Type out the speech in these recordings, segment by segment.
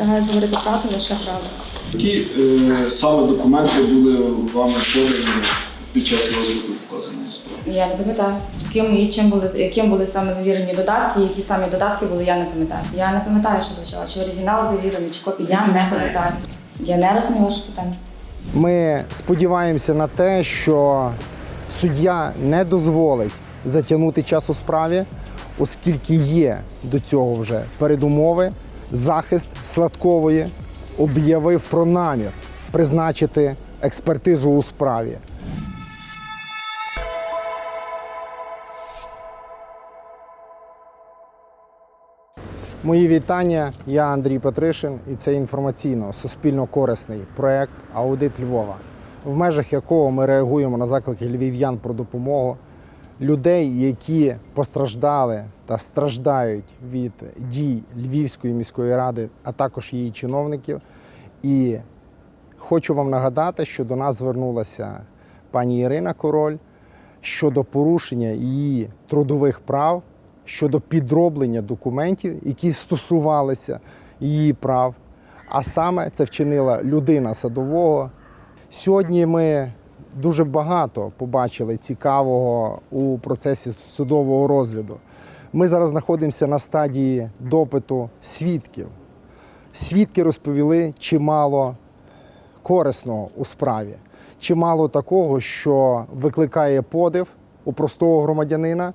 Присягаю говорити правду, лише правду. Які е, саме документи були вами подані під час розгляду вказаної справи? Я не пам'ятаю, яким і чим були, яким були саме завірені додатки, які саме додатки були, я не пам'ятаю. Я не пам'ятаю, що почала, чи оригінал завірений, чи копія, я не пам'ятаю. Я не розумію ваше питання. Ми сподіваємося на те, що суддя не дозволить затягнути час у справі, оскільки є до цього вже передумови. Захист Сладкової об'явив про намір призначити експертизу у справі. Мої вітання. Я Андрій Петришин, і це інформаційно суспільно корисний проект Аудит Львова, в межах якого ми реагуємо на заклики львів'ян про допомогу людей, які постраждали та страждають від дій Львівської міської ради, а також її чиновників. І хочу вам нагадати, що до нас звернулася пані Ірина Король щодо порушення її трудових прав, щодо підроблення документів, які стосувалися її прав. А саме це вчинила людина садового. Сьогодні ми дуже багато побачили цікавого у процесі судового розгляду. Ми зараз знаходимося на стадії допиту свідків. Свідки розповіли чимало корисного у справі, чимало такого, що викликає подив у простого громадянина,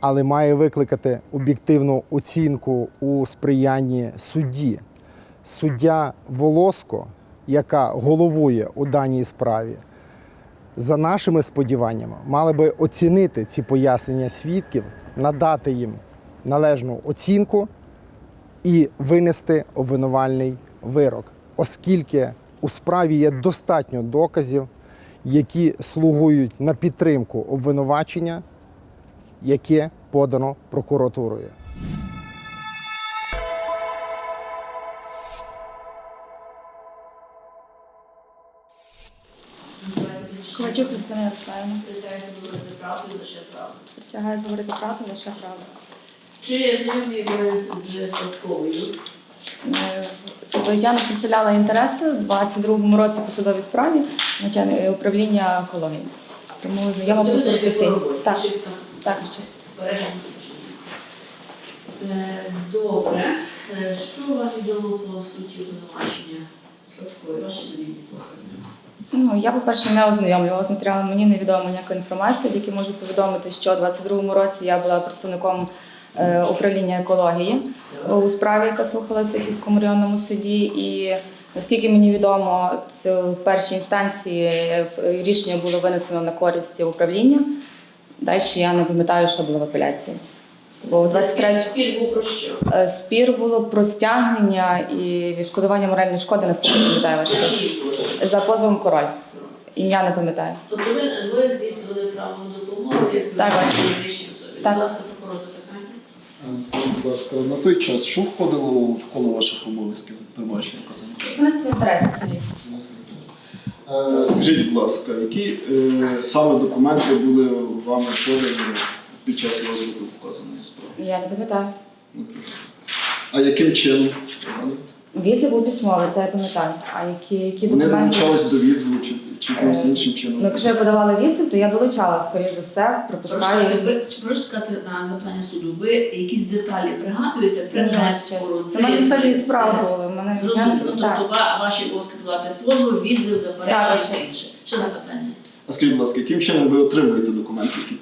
але має викликати об'єктивну оцінку у сприянні судді. Суддя Волоско, яка головує у даній справі, за нашими сподіваннями, мали би оцінити ці пояснення свідків, надати їм належну оцінку і винести обвинувальний вирок, оскільки у справі є достатньо доказів, які слугують на підтримку обвинувачення, яке подано прокуратурою. Ковачук Христина Ярославівна. Присягаюся говорити правду і лише правду. Присягаю говорити правду, лише правду. Чи знайомі ви з Садковою? Е, Я не представляла інтереси в 22-му році по судовій справі начальник управління екології. Тому знайома по професійні. Так, так, ще. Е, Добре. Е, Що вам відомо по суті обвинувачення Садкової? Ваші довідні покази. Ну, я, по-перше, не ознайомлювала з матеріалом, мені невідома ніяка інформація, тільки можу повідомити, що у 22-му році я була представником е, управління екології у справі, яка слухалася в сільському районному суді. І наскільки мені відомо, це в першій інстанції е, рішення було винесено на користь управління. Далі я не пам'ятаю, що було в апеляції. Бо в 23 Спір був про що? Е, Спір було про стягнення і відшкодування моральної шкоди, я пам'ятаю ваш. За позовом король. Ім'я не пам'ятаю. Тобто ви, ви здійснювали право на допомогу як Так, ви бачу. юридичній особі. Так. Будь ласка, прокурор запитання. Скажіть, будь ласка, на той час що входило в коло ваших обов'язків інтересів судді. Е, Скажіть, будь ласка, які е, саме документи були вами подані під час розгляду вказаної справи? Я не пам'ятаю. А яким чином? Відзив був письмовий, це я пам'ятаю. А які, які Вони документи? долучались до відзиву чи, чи якимось Е, іншим Ну, чином? якщо я подавала відзив, то я долучала, скоріш за все, Прошу, пропускаю. ви, чи можете сказати на запитання суду, ви якісь деталі пригадуєте, Ні, предмет ще. спору, Це в мене стадії це- справ були. в Мене я не Зрозуміло, тобто пам'ятаю. ва- ваші обов'язки подати позов, відзив, заперечення Так, і все ще. інше. Що за питання? А скажіть, будь ласка, яким чином ви отримуєте документи, які? Ну,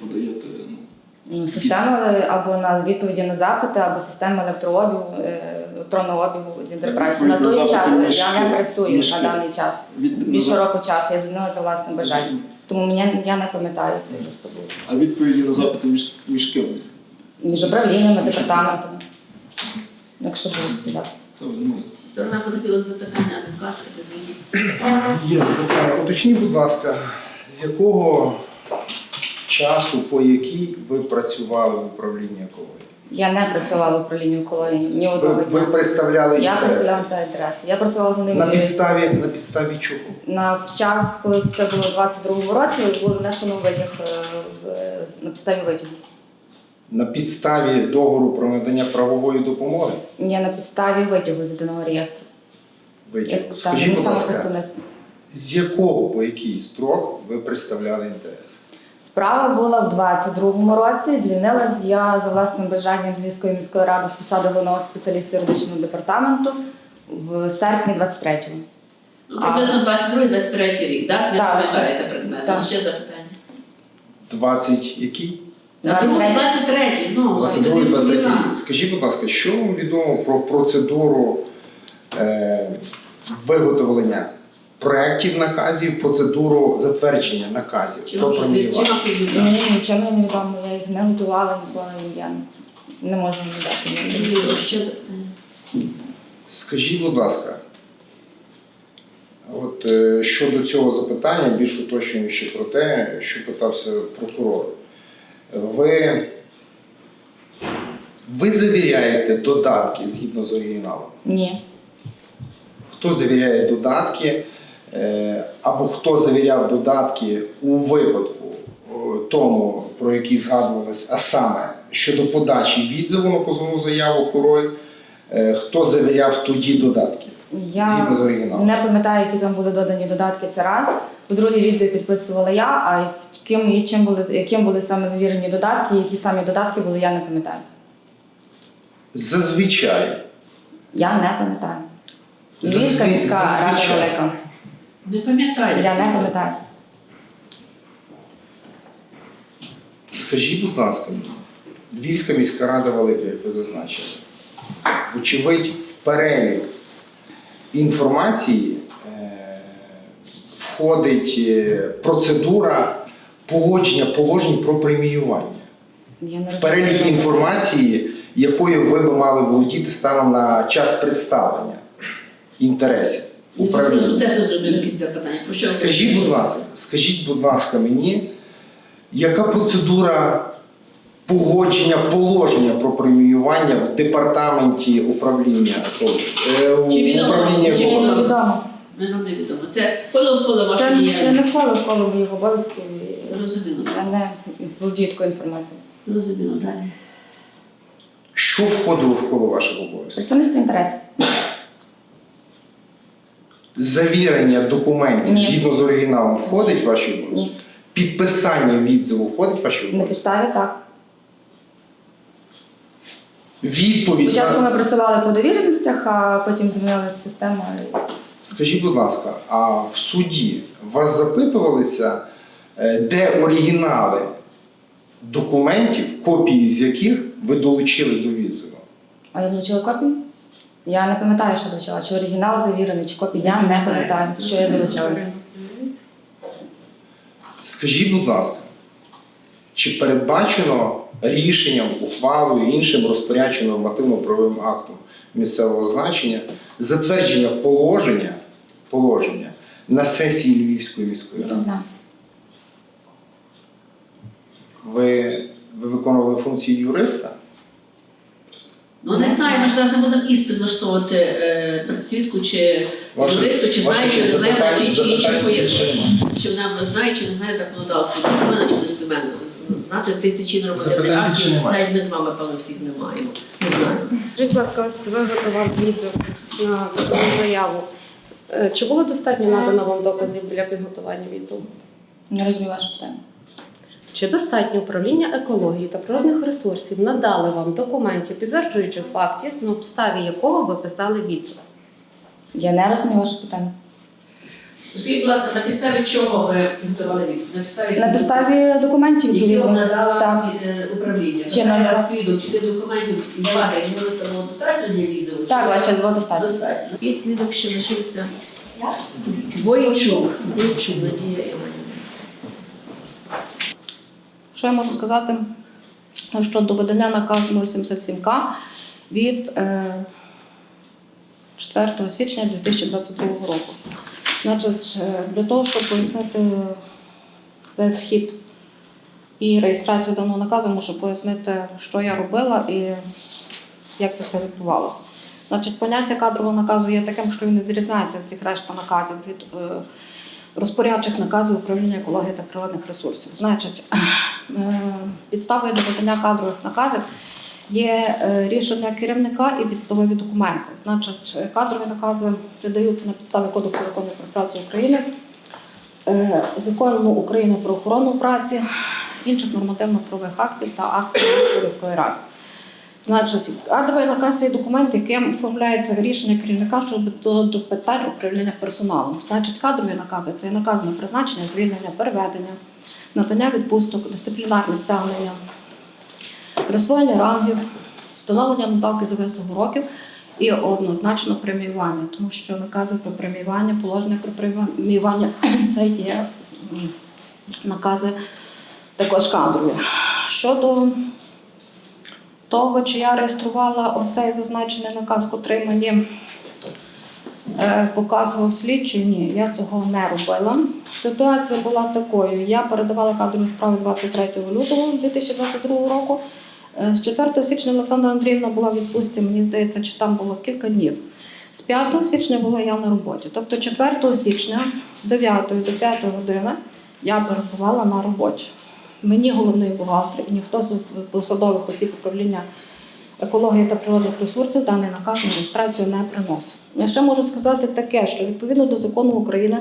Ну, Система або на відповіді на запити, або система електрообігу, е, електронного обігу з інтерпрайсу. На той час я не працюю на даний час. Більше року часу я звільнила за власним бажанням. Тому мене, я не пам'ятаю тих особливо. А відповіді на запити між, між ким? Між управліннями, департаментами. Якщо буде, так. Та, ну, Сторона потерпілих запитання, відповіді. Є запитання. Уточніть, будь ласка, з якого часу, по якій ви працювали в управлінні екології? Я не працювала в управлінні екології ні Ви, одного ви дня. представляли Я інтереси. представляла та інтереси. Я працювала головним На підставі, на підставі чого? на час, коли це було у 22-му році, було внесено витяг е, в- на підставі витягу. На підставі договору про надання правової допомоги? Ні, на підставі витягу з єдиного реєстру. Як там Скажіть, будь ласка, з якого по який строк ви представляли інтерес? Справа була в 22-му році. Звільнилась я за власним бажанням з Львівської міської ради з посади головного спеціаліста юридичного департаменту в серпні 23-го. Ну, приблизно 22-23 рік, так? Не Так, пам'ятаєте щось. предмети. Так. Ще запитання. 20 який? А другий 23, ну, 22 тоді 23 була. рік. Скажіть, будь ласка, що вам відомо про процедуру е, виготовлення проєктів наказів, процедуру затвердження наказів Чи про вам щось преміювання? Мені нічого не відомо, я їх не готувала ніколи, я не можу їм дати. Скажіть, будь ласка, от е, щодо цього запитання, більш уточнюючи про те, що питався прокурор. Ви, ви завіряєте додатки згідно з оригіналом? Ні. Хто завіряє додатки, або хто завіряв додатки у випадку тому, про який згадувалось, а саме щодо подачі відзиву на позовну заяву король, е, хто завіряв тоді додатки Я з не пам'ятаю, які там були додані додатки, це раз. По-друге, відзив підписувала я, а яким, і чим були, яким були саме завірені додатки, які самі додатки були, я не пам'ятаю. Зазвичай Я не пам'ятаю. Львівська міська рада велика. Не пам'ятаю. Я не пам'ятаю. Скажіть, будь ласка, Львівська міська рада велика, як ви зазначили, вочевидь, в перелік інформації е, входить е, процедура погодження положень про преміювання. Я не В перелік інформації, якою ви би мали володіти станом на час представлення інтересів Я управління. теж не зрозумію до кінця питання. Про що Скажіть, будь ласка, скажіть, будь ласка, мені, яка процедура погодження положення про преміювання в департаменті управління е, Чи відомо? управління Чи Мені екології? не відомо. Нам. Це коло в коло Це, вашої це не діяльності. входить в коло моїх обов'язків. і Зрозуміло. Я не володію такою інформацією. Зрозуміло, далі. Що входило в коло ваших обов'язків? Представництво інтересів. Завірення документів Ні. згідно з оригіналом входить в ваші обов'язки? Ні. Підписання відзиву входить в ваші На обов'язки? підставі так. Відповідь Спочатку на... ми працювали по довіреностях, а потім змінилася система. Скажіть, будь ласка, а в суді вас запитувалися, е, де оригінали документів, копії з яких ви долучили до відзиву? А я долучила копію? Я не пам'ятаю, що долучила. Чи оригінал завірений, чи копію. Я не пам'ятаю, що я долучала. Скажіть, будь ласка, чи передбачено рішенням, ухвалою, іншим розпорядчим нормативно-правовим актом місцевого значення затвердження положення, положення на сесії Львівської міської ради? Ви, ви виконували функції юриста? Ну не знаю, ми ж зараз не будемо іспит влаштовувати е, перед свідку чи Ваше- юристу, чи ваше знає, чи не знає ті чи інші більше немає. Чи вона знає, чи не знає законодавство, достеменно чи достеменно. З- Знати тисячі нормативних Запитань більше актів, немає. навіть ми з вами, певно, всіх не маємо. Не знаю. Скажіть, будь ласка, ось ви готував відзив на позовну заяву. Е, Чи було достатньо надано вам доказів для підготування відзиву? Не розумію ваше питання. Чи достатньо управління екології та природних ресурсів надали вам документів, підтверджуючих фактів, на обставі якого ви писали відзив? Я не розумію ваше питання. Скажіть, будь ласка, на підставі чого ви готували відповідь? На підставі, На підставі документів які вам відповідно. надала Так. е, управління. Чи на- свідок, чи тих документів для вас, як юриста, було достатньо для відзиву? Так, Чи ваш час було достатньо. Достатньо. І свідок ще лишився. Воєнчук. Воєнчук Надія Іванівна. Що я можу сказати щодо видання наказу 077К від е, 4 січня 2022 року. Значить, е, для того, щоб пояснити весь хід і реєстрацію даного наказу, мушу пояснити, що я робила і як це все відбувалося. Значить, поняття кадрового наказу є таким, що він відрізняється від цих решта наказів від е, розпорядчих наказів управління екології та природних ресурсів. Значить, е, підставою для видання кадрових наказів є е, рішення керівника і підставові документи. Значить, е, кадрові накази видаються на підставі Кодексу закону про працю України, закону України про охорону праці, інших нормативно-правових актів та актів міської ради. Значить, кадровий наказ це документ, яким оформляється рішення керівника щодо до питань управління персоналом. Значить, кадрові накази це наказ на призначення, звільнення, переведення, надання відпусток, дисциплінарне стягнення, присвоєння рангів, встановлення надбавки за вислугу років і однозначно преміювання, тому що накази про преміювання, положення про преміювання це є накази також кадрові. Щодо того, чи я реєструвала оцей зазначений наказ, котрий мені е, показував слідчий, ні, я цього не робила. Ситуація була такою: я передавала кадрові справи 23 лютого 2022 року. Е, З 4 січня Олександра Андріївна була в відпустці, мені здається, чи там було кілька днів. З 5 січня була я на роботі. Тобто 4 січня з 9 до 5 години я перебувала на роботі. Мені головний бухгалтер і ніхто з посадових осіб управління екології та природних ресурсів даний наказ на реєстрацію не приносить. Я ще можу сказати таке, що відповідно до закону України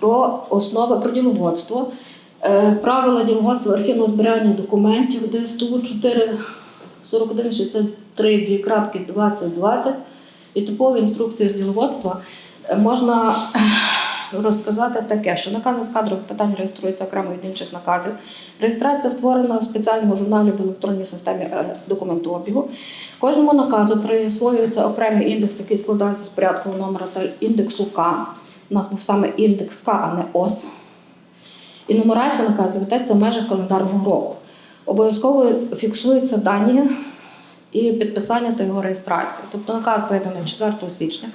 про основи про діловодство, е, правила діловодства архівного зберігання документів ДСТУ 4 41 63 крапки 2020 і типові інструкції з діловодства е, можна розказати таке, що накази з кадрових питань реєструються окремо від інших наказів. Реєстрація створена в спеціальному журналі в електронній системі е, документообігу. Кожному наказу присвоюється окремий індекс, який складається з порядкового номера та індексу К. У нас був саме індекс К, а не ОС. І нумерація наказу ведеться в межах календарного року. Обов'язково фіксуються дані і підписання та його реєстрація. Тобто наказ виданий 4 січня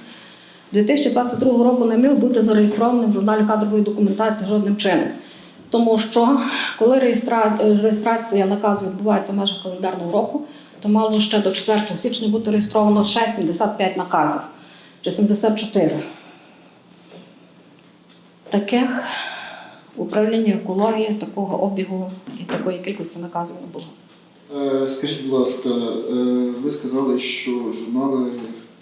2022 року не міг бути зареєстрованим в журналі кадрової документації жодним чином. Тому що коли е, реєстрація наказу відбувається в межах календарного року, то мало ще до 4 січня бути реєстровано ще 75 наказів чи 74. Таких в управлінні екології такого обігу і такої кількості наказів не було. Е, Скажіть, будь ласка, е, ви сказали, що журнали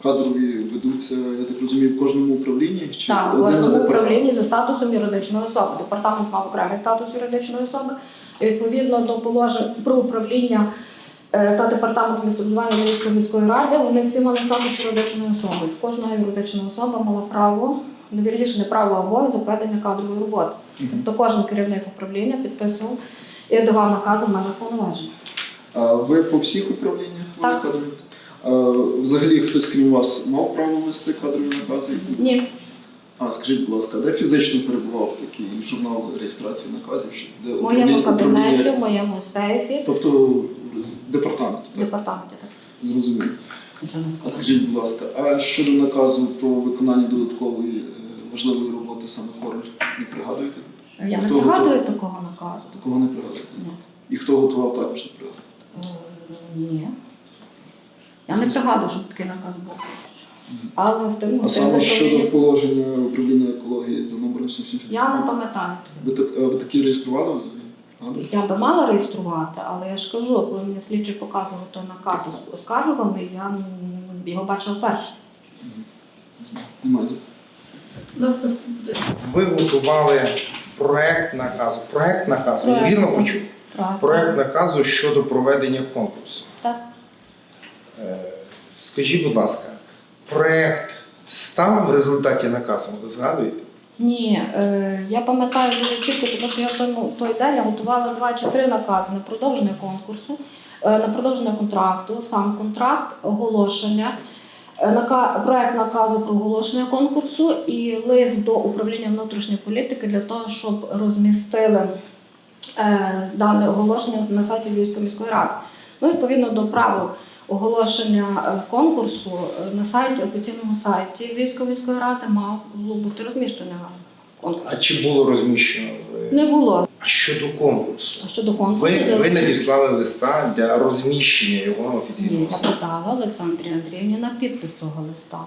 кадрові ведуться, я так розумію, в кожному управлінні? Чи Так, в кожному управлінні за статусом юридичної особи. Департамент мав окремий статус юридичної особи. І відповідно до положень про управління е, та департамент містобудування Львівської міської ради, вони всі мали статус юридичної особи. В Кожна юридична особа мала право, не вірніше, не право, а обов'язок ведення кадрової роботи. Тобто кожен керівник управління підписував і давав накази в межах повноважень. А ви по всіх управліннях Так. кадрові? Взагалі хтось крім вас мав право вести кадрові накази? Ні, А скажіть, будь ласка, де фізично перебував такий журнал реєстрації наказів? Що, де в моєму управління- кабінеті, в моєму сейфі, Тобто в департаменті, в так? департаменті. Так. Зрозуміло. Вже не А скажіть, будь ласка, а щодо наказу про виконання додаткової е, важливої роботи саме Король, не пригадуєте? Я не Хто пригадую готовий? такого наказу. Такого не пригадуєте? Ні. І хто готував також не пригадуєте? Е, Ні. Я не пригадую, щоб такий наказ був. Але в тому А саме щодо положення управління екології за номером 770? я не пам'ятаю. Ви, так, ви такі реєстрували взагалі? Гадуєте? Я би мала реєструвати, але я ж кажу, коли мені слідчий показував той наказ оскаржуваний, я м, його бачила вперше. Немає запитань. Ви готували проект наказу. Проект наказу, я Проект. вірно почув? Правильно. Проект наказу щодо проведення конкурсу. Так. Е, Скажіть, будь ласка, проект став в результаті наказу, ви згадуєте? Ні, е, я пам'ятаю дуже чітко, тому що я в тому той день я готувала два чи три накази на продовження конкурсу, е, на продовження контракту, сам контракт, оголошення, проект наказу про оголошення конкурсу і лист до управління внутрішньої політики для того, щоб розмістили дане оголошення на сайті Львівської міської ради. Ну, відповідно до правил оголошення е, конкурсу е, на сайті, офіційному сайті Львівської міської ради мав було бути розміщено конкурс. А чи було розміщено? Не було. А щодо конкурсу? А щодо конкурсу, Ви, ви надіслали листа для розміщення його на Ні, я питала подала Олександрі Андріївні на підпис цього листа.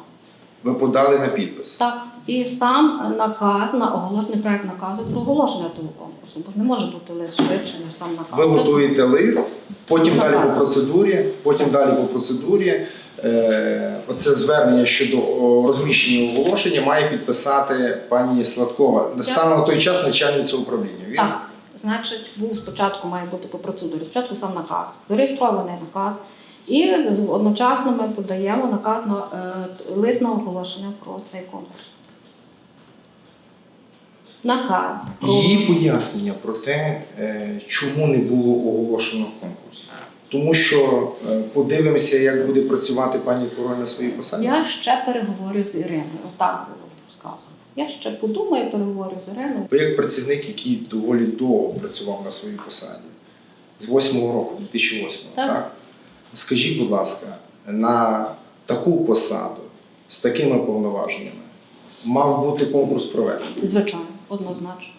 Ви подали на підпис. Так, і сам наказ на оголошений проект наказу про оголошення того конкурсу, бо ж не може бути лист швидше, ніж сам наказ. Ви готуєте лист, потім Наказ. далі по процедурі, потім далі по процедурі. Е, оце звернення щодо розміщення оголошення має підписати пані Сладкова. Станом на той час начальниця управління. Вірно? Так, значить, був спочатку має бути по процедурі. Спочатку сам наказ, зареєстрований наказ, і одночасно ми подаємо наказ на е, лист на оголошення про цей конкурс. Наказ про Її пояснення про те, е, чому не було оголошено конкурс. Тому що е, подивимося, як буде працювати пані король на своїй посаді. я ще переговорю з Іриною. Отак було сказано. Я ще подумаю, переговорю з Іриною. Ви як працівник, який доволі довго працював на своїй посаді, з 8-го року, 2008 так. Так. Скажіть, будь ласка, на таку посаду з такими повноваженнями мав бути конкурс проведений? Звичайно, однозначно.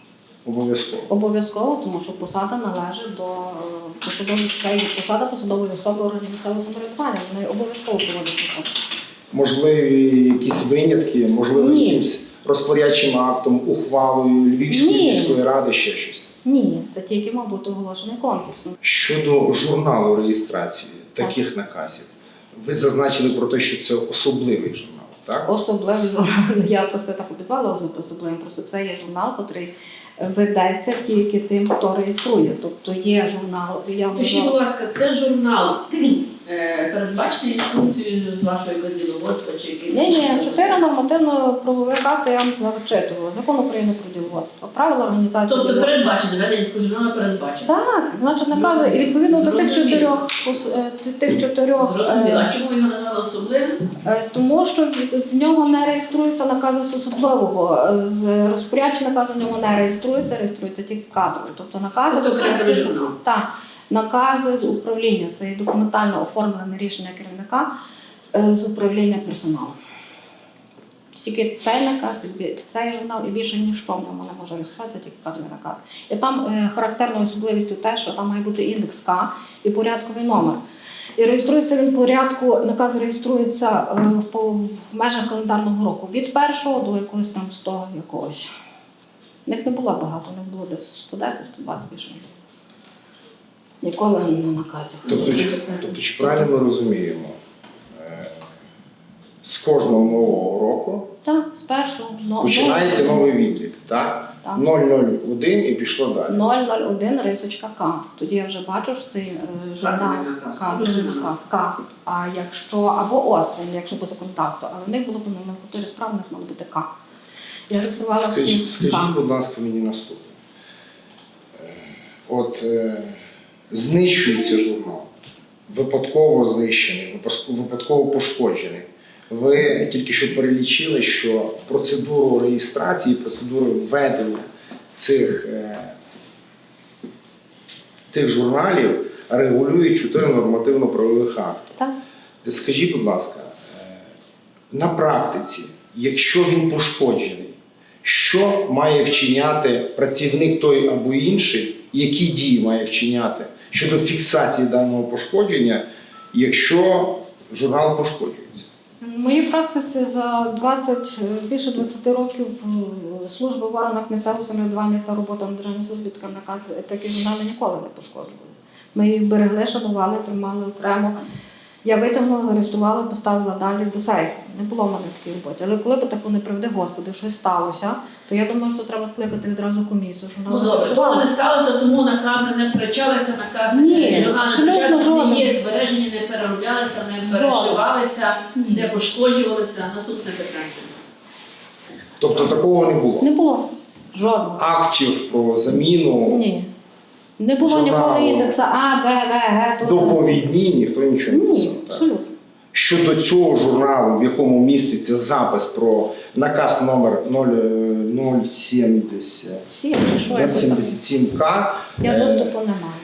Обов'язково. Обов'язково, тому що посада належить до е, посадової посада посадової особи органів місцевого самоврядування. Вони обов'язково проводять конкурс. Можливі якісь винятки, можливо, Ні. якимсь розпорядчим актом, ухвалою Львівської Ні. міської ради, ще щось. Ні, це тільки мав бути оголошений конкурс. Щодо журналу реєстрації таких наказів, ви зазначили про те, що це особливий журнал, так? Особливий журнал. Я просто так обізвала особ- особливим. Просто це є журнал, який ведеться тільки тим, хто реєструє. Тобто є журнал, я Скажіть, будь ласка, це журнал е, передбачений інструкцією з вашої діловодства чи якийсь? Ні, ні, чотири нормативно-правових акти я вам зачитувала. Закон України про діловодство, правила організації. Тобто діловодства. передбачено, ведення журналу передбачено. Так, значить накази, і відповідно до тих Зрозуміло. чотирьох пос- е, тих чотирьох. Зрозуміло. е, А чому його назвали особливим? Е, Тому що в- в нього не реєструються накази з особливого. Е, З розпорядчі накази в ньому не реєструються, реєструються тільки кадрові. Тобто накази Тобто кадровий журнал. Так, накази з управління. Це є документально оформлене рішення керівника е, з управління персоналу. Тільки цей наказ, цей журнал і більше ніщо в ньому не може реєструватися, тільки кадровий наказ. І там е, характерною особливістю те, що там має бути індекс К і порядковий номер. І реєструється він порядку, наказ реєструється е, в, по- в межах календарного року від першого до якогось там 100 якогось. В них не було багато, в них було десь 110-120 більше. Ніколи не наказів. Тобто, чи- тобто, чи правильно ми розуміємо, е, з кожного нового року Так, з першого но- починається новий відлік, так? Так. 001 і пішло далі. 001 рисочка К. Тоді я вже бачу, що цей е, журнал наказ. К. А якщо або ОС, він, якщо по законодавству, але в них було б на чотири справ, в них мало бути К. Я реєструвала всі Скажіть, скажіть, будь ласка, мені наступне. Е, От е, знищується журнал, випадково знищений, випадково пошкоджений. Ви тільки що перелічили, що процедуру реєстрації, процедуру введення цих, е, тих журналів регулюють чотири нормативно-правових акти. Так. Скажіть, будь ласка, е, на практиці, якщо він пошкоджений, що має вчиняти працівник той або інший, які дії має вчиняти щодо фіксації даного пошкодження, якщо журнал пошкоджується? В моїй практиці за 20, е, більше 20 років служби в органах місцевого самоврядування та робота на державній службі така наказ, такі журнали ніколи не пошкоджувалися. Ми їх берегли, шанували, тримали окремо. Я витягнула, зареєструвала, поставила далі до сейфу. Не було в мене такої роботи. Але коли б таку не приведе Господи, щось сталося, то я думаю, що треба скликати відразу комісію, що Ну добре, того не сталося, тому накази не втрачалися, накази Ні, не журнали не абсолютно втрачалися, не є збережені, не перероблялися, не перешивалися, Ні. не пошкоджувалися. Наступне питання. Тобто такого не було. Не було. Жодного. Актів про заміну Ні. Не було ніколи індекса А, Б, В, Г. доповідні, ніхто нічого не писав. Ні, абсолютно. Щодо цього журналу, в якому міститься запис про наказ номер 070. Всі, чи що я писала? 077К. Я Е, доступу не маю.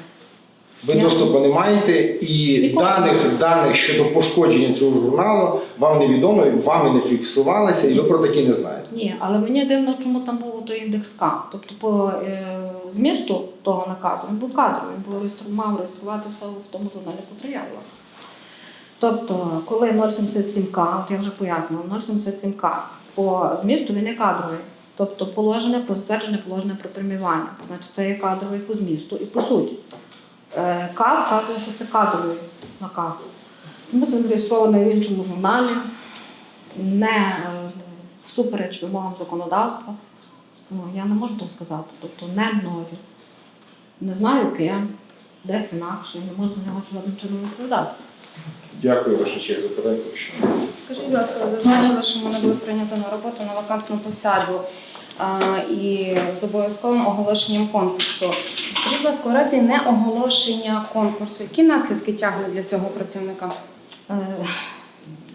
Ви доступу не маєте, і Ніколи. даних, даних щодо пошкодження цього журналу вам невідомо, вами не фіксувалися, і ви про такі не знаєте. Ні, але мені дивно, чому там був той індекс К. Тобто по е, змісту того наказу він був кадровий, він був мав реєструватися в тому журналі, я. Тобто, коли 077К, от я вже пояснювала, 077К по змісту він є кадровий. Тобто положення про затверджене положення про преміювання. Значить, це є кадровий по змісту і по суті. Е, К вказує, що це кадровий наказ. Чомусь він реєстрований в іншому журналі, не е, всупереч вимогам законодавства. Ну, я не можу так сказати. Тобто не мною. Не знаю ким, десь інакше, не можу на нього жодним чином відповідати. Дякую, ваша честь, запитання. Скажіть, будь ласка, ви зазначили, що мене буде прийнято на роботу на вакантну посаду і з обов'язковим оголошенням конкурсу. Скажіть, будь ласка, у разі неоголошення конкурсу, які наслідки тягне для цього працівника? Е,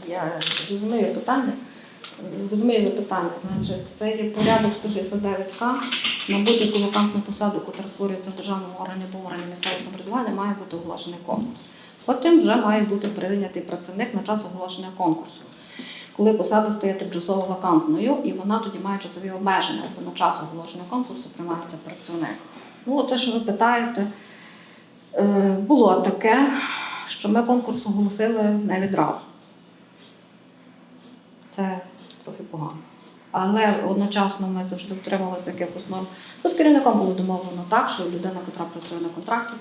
Я розумію питання. Розумію запитання. Значить, це є порядок 169К. На будь-яку вакантну посаду, яка створюється в державному органі або органі місцевого самоврядування, має бути оголошений конкурс. Потім вже має бути прийнятий працівник на час оголошення конкурсу. Коли посада стає тимчасово вакантною, і вона тоді має часові обмеження. Це на час оголошення конкурсу приймається працівник. Ну, це, що ви питаєте, е, було таке, що ми конкурс оголосили не відразу. Це трохи погано. Але одночасно ми завжди дотрималися якихось норм. Ну, з керівником було домовлено так, що людина, яка працює на контракті,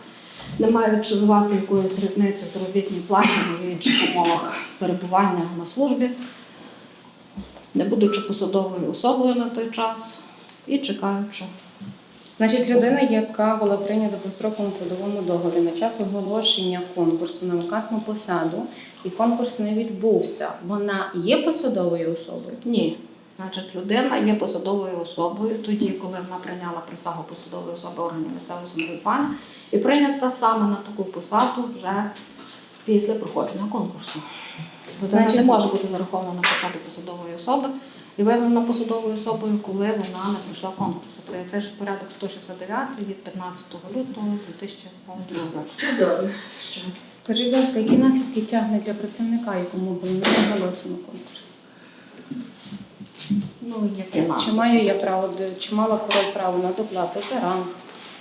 не має відчувати якоїсь різниці в заробітній платі і інших умовах перебування на службі, не будучи посадовою особою на той час і чекаючи. Значить, людина, яка була прийнята по строковому трудовому договорі на час оголошення конкурсу на вакантну посаду, і конкурс не відбувся, вона є посадовою особою? Ні. Значить, людина є посадовою особою тоді, коли вона прийняла присягу посадової особи органів місцевого самоврядування і прийнята саме на таку посаду вже після проходження конкурсу. Значить- не може бути зарахована на посаду посадової особи і визнана посадовою особою, коли вона не пройшла конкурсу. Це, це ж порядок 169 від 15 лютого 2002 року. Скажіть, будь ласка, які наслідки тягне для працівника, якому було не оголосено конкурс? Ну, які Чи маю я право чи мала король право на доплату за ранг.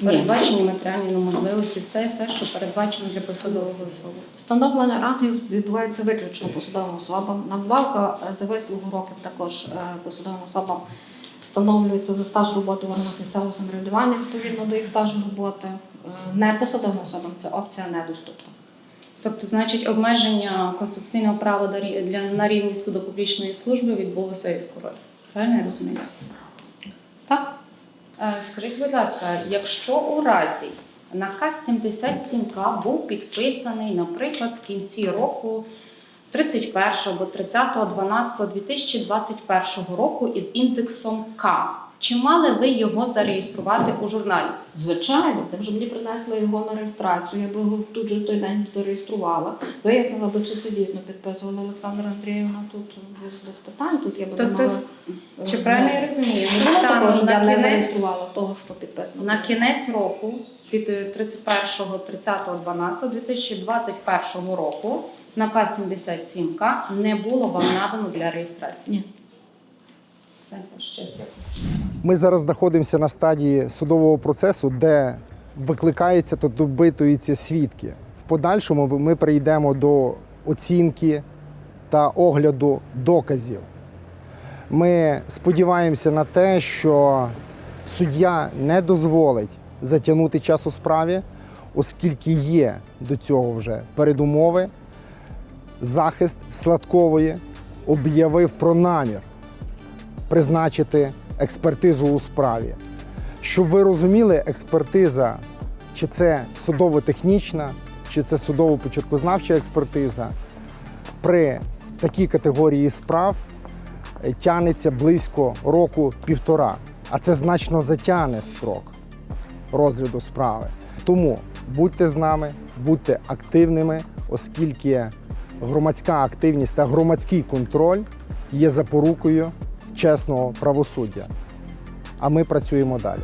Передбачені матеріальні можливості, все те, що передбачено для посадової особи? Встановлення рангів відбувається виключно посадовим особам. Надбавка за вислугу років також е, посадовим особам встановлюється за стаж роботи в органах місцевого самоврядування відповідно до їх стажу роботи. Е, Не посадовим особам це опція недоступна. Тобто, значить, обмеження конституційного права для на рівність до публічної служби відбулося із король. Правильно я розумію? Так? Е, Скажіть, будь ласка, якщо у разі наказ 77К був підписаний, наприклад, в кінці року 31 або 30.12.2021 року із індексом К, чи мали ви його зареєструвати у журналі? Звичайно, тим же мені принесли його на реєстрацію. Я би його тут же в той день зареєструвала. Вияснила би, чи це дійсно підписувала Олександра Андріївна тут без, питань. Тут я би Тобто, мала, е, чи правильно я ну, розумію? Також станом я на не кінець зареєструвала того, що підписано. На кінець року, від е, 31.30.12.2021 року, наказ 77К не було вам надано для реєстрації. Ні. Ми зараз знаходимося на стадії судового процесу, де викликаються та допитуються свідки. В подальшому ми прийдемо до оцінки та огляду доказів. Ми сподіваємося на те, що суддя не дозволить затягнути час у справі, оскільки є до цього вже передумови. Захист Сладкової об'явив про намір призначити експертизу у справі. Щоб ви розуміли, експертиза, чи це судово-технічна, чи це судово-початкознавча експертиза, при такій категорії справ е, тягнеться близько року-півтора, а це значно затягне строк розгляду справи. Тому будьте з нами, будьте активними, оскільки громадська активність та громадський контроль є запорукою чесного правосуддя. А ми працюємо далі.